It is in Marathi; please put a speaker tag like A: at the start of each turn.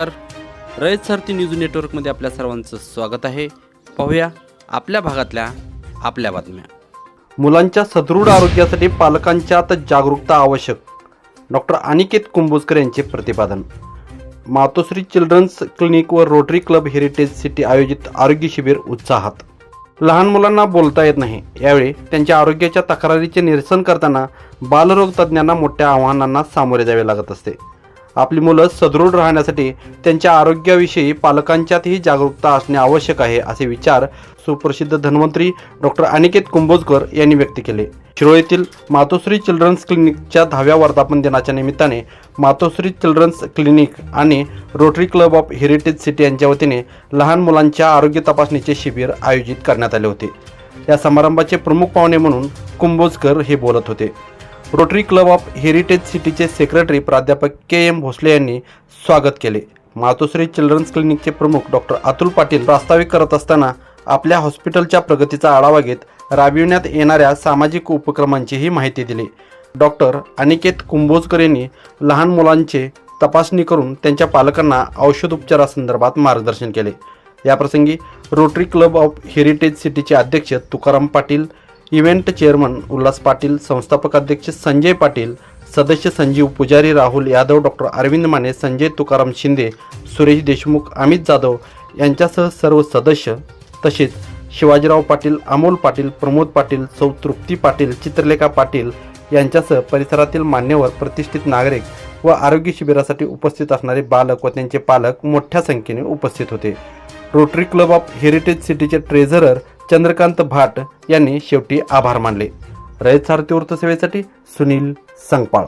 A: तर रयत सारथी न्यूज नेटवर्कमध्ये आपल्या सर्वांचं स्वागत आहे. पाहूया आपल्या भागातल्या आपल्या बातम्या. मुलांच्या सदृढ आरोग्यासाठी पालकांच्यात जागरूकता आवश्यक. डॉक्टर अनिकेत कुंभोजकर यांचे प्रतिपादन. मातोश्री चिल्ड्रन्स क्लिनिक व रोटरी क्लब हेरिटेज सिटी आयोजित आरोग्य शिबिर उत्साहात. लहान मुलांना बोलता येत नाही. यावेळी त्यांच्या आरोग्याच्या तक्रारीचे निरसन करताना बालरोग तज्ज्ञांना मोठ्या आव्हानांना सामोरे जावे लागत असते. आपली मुलं सदृढ राहण्यासाठी त्यांच्या आरोग्याविषयी पालकांच्यातही जागरूकता असणे आवश्यक आहे असे विचार सुप्रसिद्ध धन्वंतरी डॉक्टर अनिकेत कुंभोजकर यांनी व्यक्त केले. शिरोळीतील मातोश्री चिल्ड्रन्स क्लिनिकच्या दहाव्या वर्धापन दिनाच्या निमित्ताने मातोश्री चिल्ड्रन्स क्लिनिक आणि rotary club of heritage city यांच्या वतीने लहान मुलांच्या आरोग्य तपासणीचे शिबिर आयोजित करण्यात आले होते. या समारंभाचे प्रमुख पाहुणे म्हणून कुंभोजकर हे बोलत होते. रोटरी क्लब ऑफ हेरिटेज सिटीचे सेक्रेटरी प्राध्यापक के एम भोसले यांनी स्वागत केले. मातोश्री चिल्ड्रन्स क्लिनिकचे प्रमुख डॉक्टर अतुल पाटील प्रास्ताविक करत असताना आपल्या हॉस्पिटलच्या प्रगतीचा आढावा घेत राबविण्यात येणाऱ्या सामाजिक उपक्रमांचीही माहिती दिली. डॉक्टर अनिकेत कुंभोजकर यांनी लहान मुलांचे तपासणी करून त्यांच्या पालकांना औषधोपचारासंदर्भात मार्गदर्शन केले. याप्रसंगी रोटरी क्लब ऑफ हेरिटेज सिटीचे अध्यक्ष तुकाराम पाटील इव्हेंट चेअरमन उल्हास पाटील संस्थापक अध्यक्ष संजय पाटील सदस्य संजीव पुजारी राहुल यादव डॉक्टर अरविंद माने संजय तुकाराम शिंदे सुरेश देशमुख अमित जाधव यांच्यासह सर्व सदस्य तसेच शिवाजीराव पाटील अमोल पाटील प्रमोद पाटील सौ तृप्ती पाटील चित्रलेखा पाटील यांच्यासह परिसरातील मान्यवर प्रतिष्ठित नागरिक व आरोग्य शिबिरासाठी उपस्थित असणारे बालक व त्यांचे पालक मोठ्या संख्येने उपस्थित होते. रोटरी क्लब ऑफ हेरिटेज सिटीचे ट्रेझरर चंद्रकांत भाट यांनी शेवटी आभार मानले. रयत सारथी वृत्तसेवेसाठी सुनील संगपाळ.